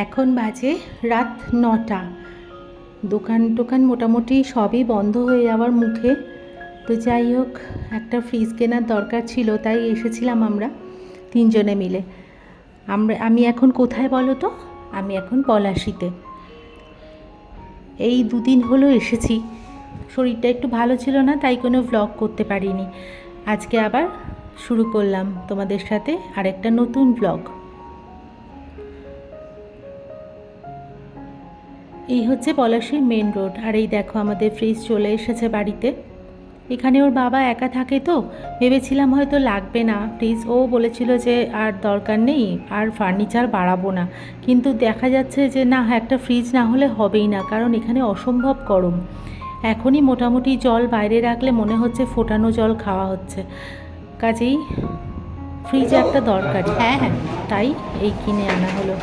এখন বাজে রাত নটা। দোকান টোকান মোটামুটি সবই বন্ধ হয়ে যাওয়ার মুখে। তো যাই হোক, একটা ফ্রিজ কেনার দরকার ছিল, তাই এসেছিলাম আমরা তিনজনে মিলে। আমরা, আমি এখন কোথায় বলো তো? আমি এখন পলাশিতে। এই দুদিন হলো এসেছি। শরীরটা একটু ভালো ছিল না, তাই কোনো ভ্লগ করতে পারিনি। আজকে আবার শুরু করলাম তোমাদের সাথে আরেকটা নতুন ব্লগ এই হচ্ছে পলাশির মেন রোড আর এই দেখো আমাদের ফ্রিজ চলে এসেছে বাড়িতে। এখানে ওর বাবা একা থাকে তো, ভেবেছিলাম হয়তো লাগবে না ফ্রিজ ও বলেছিল যে আর দরকার নেই, আর ফার্নিচার বাড়াবো না। কিন্তু দেখা যাচ্ছে যে না, একটা ফ্রিজ না হলে হবেই না, কারণ এখানে অসম্ভব গরম। এখনই মোটামুটি জল বাইরে রাখলে মনে হচ্ছে ফোটানো জল খাওয়া হচ্ছে। কাজেই ফ্রিজ একটা দরকারি। হ্যাঁ হ্যাঁ তাই এই কিনে আনা হলো।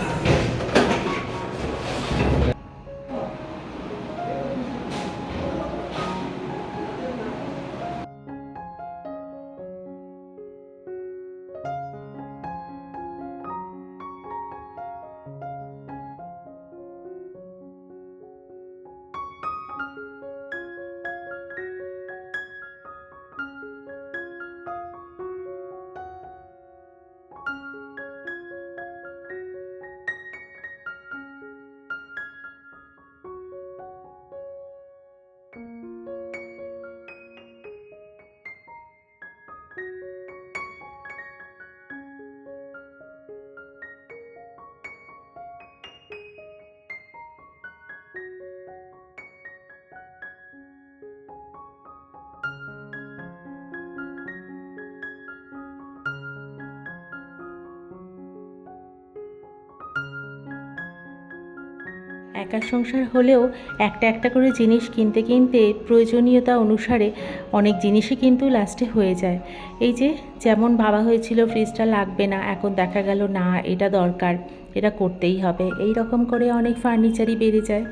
একা সংসার হলেও একটা একটা করে জিনিস কিনতে কিনতে প্রয়োজনীয়তা অনুসারে অনেক জিনিসই কিন্তু লাস্টে হয়ে যায়। এই যে যেমন ভাবা হয়েছিল ফ্রিজটা লাগবে না, এখন দেখা গেল না, এটা দরকার, এটা করতেই হবে। এই রকম করে অনেক ফার্নিচারই বেড়ে যায়।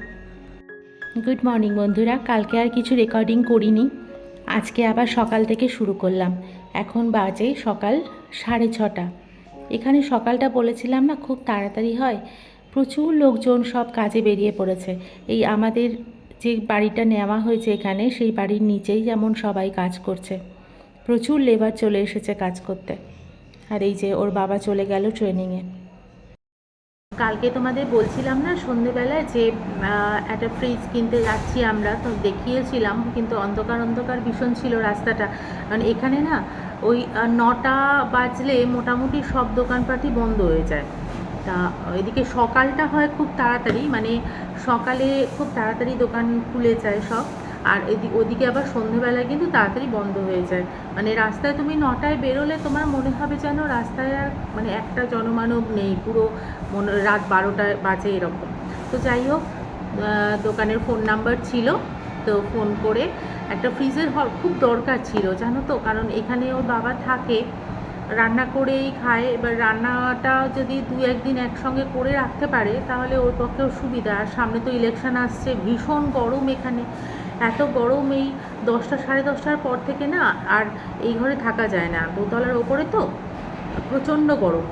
গুড মর্নিং বন্ধুরা, কালকে আর কিছু রেকর্ডিং করিনি। আজকে আবার সকাল থেকে শুরু করলাম। এখন বাজে সকাল সাড়ে ছটা। এখানে সকালটা বলেছিলাম না, খুব তাড়াতাড়ি হয়। প্রচুর লোকজন সব কাজে বেরিয়ে পড়েছে। এই আমাদের যে বাড়িটা নেওয়া হয়েছে এখানে, সেই বাড়ির নিচেই যেমন সবাই কাজ করছে। প্রচুর লেবার চলে এসেছে কাজ করতে। আর এই যে ওর বাবা চলে গেল ট্রেনিংয়ে কালকে তোমাদের বলছিলাম না সন্ধেবেলায় যে একটা ফ্রিজ কিনতে যাচ্ছি আমরা, তো দেখিয়েছিলাম, কিন্তু অন্ধকার অন্ধকার ভীষণ ছিল রাস্তাটা। কারণ এখানে না ওই নটা বাজলে মোটামুটি সব দোকানপাটই বন্ধ হয়ে যায়। তা এদিকে সকালটা হয় খুব তাড়াতাড়ি মানে সকালে খুব তাড়াতাড়ি দোকান খুলে যায় সব, আর এদিক ওদিকে আবার সন্ধেবেলায় কিন্তু তাড়াতাড়ি বন্ধ হয়ে যায়। মানে রাস্তায় তুমি নটায় বেরোলে তোমার মনে হবে যেন রাস্তায় আর মানে একটা জনমানব নেই, পুরো মনে, রাত বারোটায় বাজে এরকম। তো যাই হোক দোকানের ফোন নাম্বার ছিল, তো ফোন করে একটা ফ্রিজের খুব দরকার ছিল, জানো তো? কারণ এখানে ওর বাবা থাকে রান্না করেই খায়। এবার রান্নাটা যদি দু একদিন একসঙ্গে করে রাখতে পারে, তাহলে ওর পক্ষেও সুবিধা আর সামনে তো ইলেকশন আসছে, ভীষণ গরম এখানে। এত গরম এই দশটা, সাড়ে দশটার পর থেকে না আর এই ঘরে থাকা যায় না। দোতলার ওপরে তো প্রচণ্ড গরম।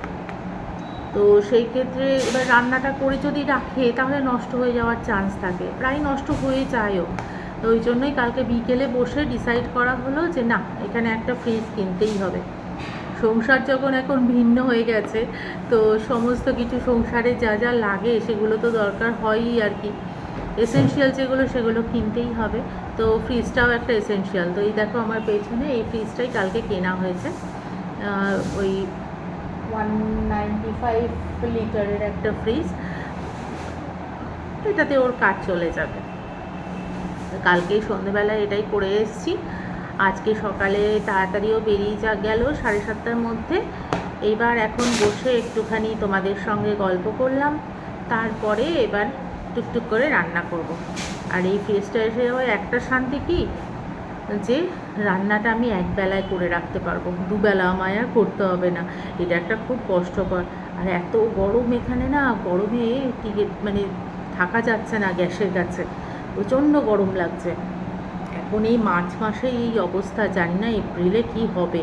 তো সেই ক্ষেত্রে এবার রান্নাটা করে যদি রাখে, তাহলে নষ্ট হয়ে যাওয়ার চান্স থাকে। প্রায় নষ্ট হয়ে যায়ও তো ওই জন্যই কালকে বিকেলে বসে ডিসাইড করা হলো যে না, এখানে একটা ফ্রিজ কিনতেই হবে। সংসার যখন এখন ভিন্ন হয়ে গেছে, তো সমস্ত কিছু সংসারে যা যা লাগে সেগুলো তো দরকার হয়ই আর কি। এসেনশিয়াল যেগুলো সেগুলো কিনতেই হবে। তো ফ্রিজটাও একটা এসেনশিয়াল তো এই দেখো আমার পেছনে এই ফ্রিজটাই কালকে কেনা হয়েছে। ওই ওয়ান নাইনটি ফাইভ লিটারের একটা ফ্রিজ এটাতে ওর কাজ চলে যাবে। কালকেই সন্ধেবেলায় এটাই করে এসেছি। আজকে সকালে তাড়াতাড়িও বেরিয়ে যা, গেল সাড়ে সাতটার মধ্যে। এইবার এখন বসে একটুখানি তোমাদের সঙ্গে গল্প করলাম। তারপরে এবার টুকটুক করে রান্না করব। আর এই ফ্রিজটা এসে যাওয়ার একটা শান্তি কি? যে রান্নাটা আমি একবেলায় করে রাখতে পারব। দুবেলা আমায় আর করতে হবে না। এটা একটা খুব কষ্টকর। আর এত গরম এখানে না, গরমে টিকে মানে থাকা যাচ্ছে না গ্যাসের কাছে। প্রচণ্ড গরম লাগছে। এখন এই মার্চ মাসে এই অবস্থা, জানি না এপ্রিলে কি হবে।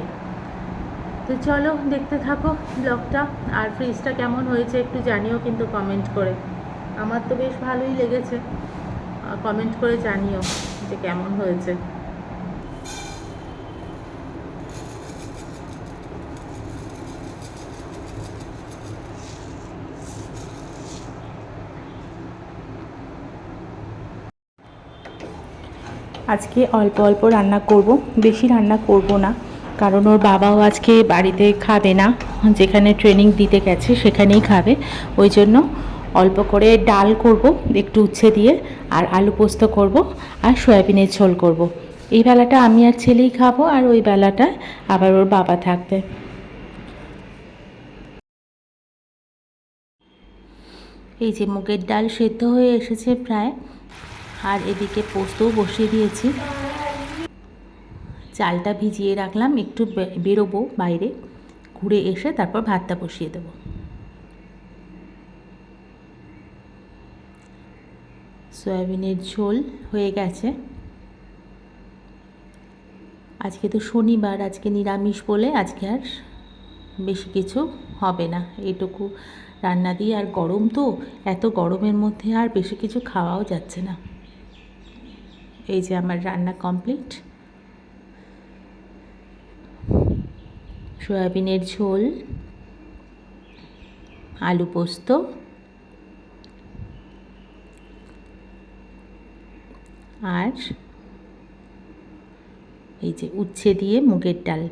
তো চলো দেখতে থাকো ব্লগটা আর ফ্রিজটা কেমন হয়েছে একটু জানিও কিন্তু কমেন্ট করে। আমার তো বেশ ভালোই লেগেছে। কমেন্ট করে জানিও যে কেমন হয়েছে। আজকে অল্প অল্প রান্না করব, বেশি রান্না করব না। কারণ ওর বাবাও আজকে বাড়িতে খাবে না, যেখানে ট্রেনিং দিতে গেছে সেখানেই খাবে। ওই জন্য অল্প করে ডাল করব, একটু উচ্ছে দিয়ে, আর আলু পোস্ত করব, আর সয়াবিনের ঝোল করব। এই বেলাটা আমি আর ছেলেই খাব, আর ওই বেলাটা আবার ওর বাবা থাকবে। এই যে মুগের ডাল সেদ্ধ হয়ে এসেছে প্রায়। আর এদিকে পোস্তও বসিয়ে দিয়েছি। চালটা ভিজিয়ে রাখলাম, একটু বেরোবো বাইরে। ঘুরে এসে তারপর ভাতটা বসিয়ে দেবো। সয়াবিনের ঝোল হয়ে গেছে। আজকে তো শনিবার, আজকে নিরামিষ বলে আজকে আর বেশি কিছু হবে না। এটুকু রান্না দিয়ে আর গরম তো, এত গরমের মধ্যে আর বেশি কিছু খাওয়াও যাচ্ছে না। এই যে আমার রান্না কমপ্লিট। সয়াবিনের ঝোল, আলু পোস্ত, আর এই যে উচ্ছে দিয়ে মুগের ডাল।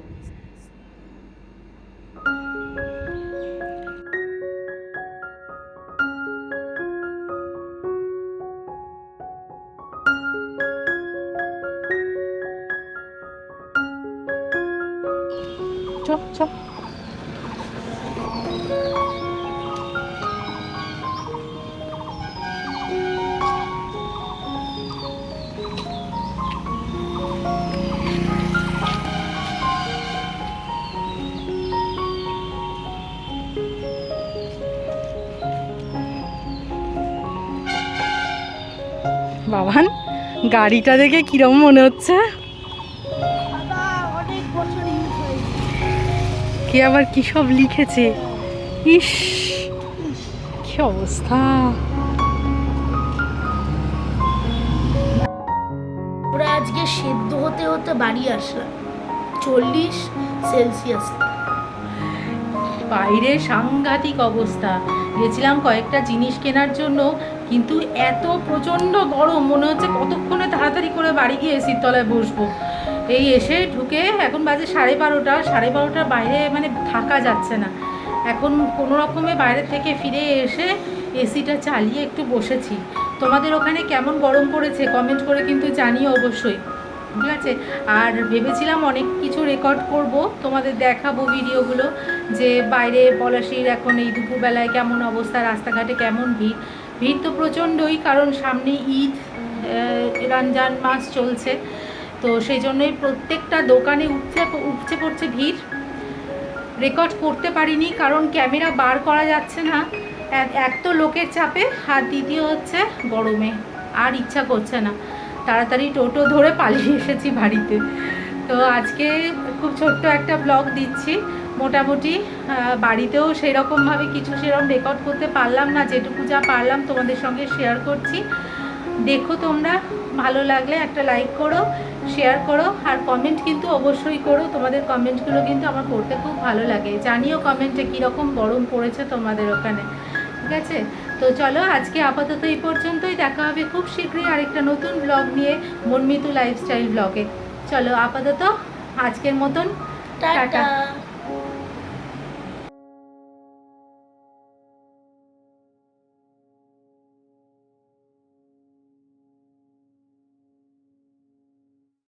বাবান গাড়িটা দেখে কিরম মনে হচ্ছে? কে আবার কি সব লিখেছে? ইস কি অবস্থা? আমরা আজকে সেদ্ধ হতে হতে বাড়ি আসলাম। চল্লিশ সেলসিয়াস। বাইরে সাংঘাতিক অবস্থা। গেছিলাম কয়েকটা জিনিস কেনার জন্য। কিন্তু এত প্রচণ্ড গরম, মনে হচ্ছে কতক্ষণে তাড়াতাড়ি করে বাড়ি গিয়ে এসির তলায় বসবো। এই এসে ঢুকে এখন বাজে সাড়ে বারোটা, সাড়ে বারোটার বাইরে মানে থাকা যাচ্ছে না। এখন কোনো রকমে বাইরে থেকে ফিরে এসে এসিটা চালিয়ে একটু বসেছি। তোমাদের ওখানে কেমন গরম পড়েছে কমেন্ট করে কিন্তু জানিও অবশ্যই, ঠিক আছে? আর ভেবেছিলাম অনেক কিছু রেকর্ড করব, তোমাদের দেখাবো ভিডিওগুলো, যে বাইরে পলাশির এখন এই দুপুরবেলায় কেমন অবস্থা, রাস্তাঘাটে কেমন ভিড়। ভিড় তো প্রচণ্ডই, কারণ সামনে ঈদ রমজান মাস চলছে। তো সেই জন্যই প্রত্যেকটা দোকানে উপচে উপচে পড়ছে ভিড়। রেকর্ড করতে পারিনি, কারণ ক্যামেরা বার করা যাচ্ছে না। এক তো লোকের চাপে, আর দ্বিতীয় হচ্ছে গরমে, আর ইচ্ছা করছে না। তাড়াতাড়ি টোটো ধরে পালিয়ে এসেছি বাড়িতে। তো আজকে খুব ছোট্ট একটা ব্লগ দিচ্ছি। মোটামুটি বাড়িতেও সেরকমভাবে কিছু সেরকম রেকর্ড করতে পারলাম না যেটুকু যা পারলাম তোমাদের সঙ্গে শেয়ার করছি। দেখো তোমরা ভালো লাগলে একটা লাইক করো শেয়ার করো আর কমেন্ট কিন্তু অবশ্যই করো। তোমাদের কমেন্টগুলো কিন্তু আমার পড়তে খুব ভালো লাগে। জানিও কমেন্টে কীরকম গরম পড়েছে তোমাদের ওখানে। ঠিক আছে? তো চলো আজকে আপাতত এই পর্যন্তই। দেখা হবে খুব শীঘ্রই আরেকটা নতুন ব্লগ নিয়ে মনমিতু লাইফস্টাইল ব্লগে চলো আপাতত আজকের মতন টাটা।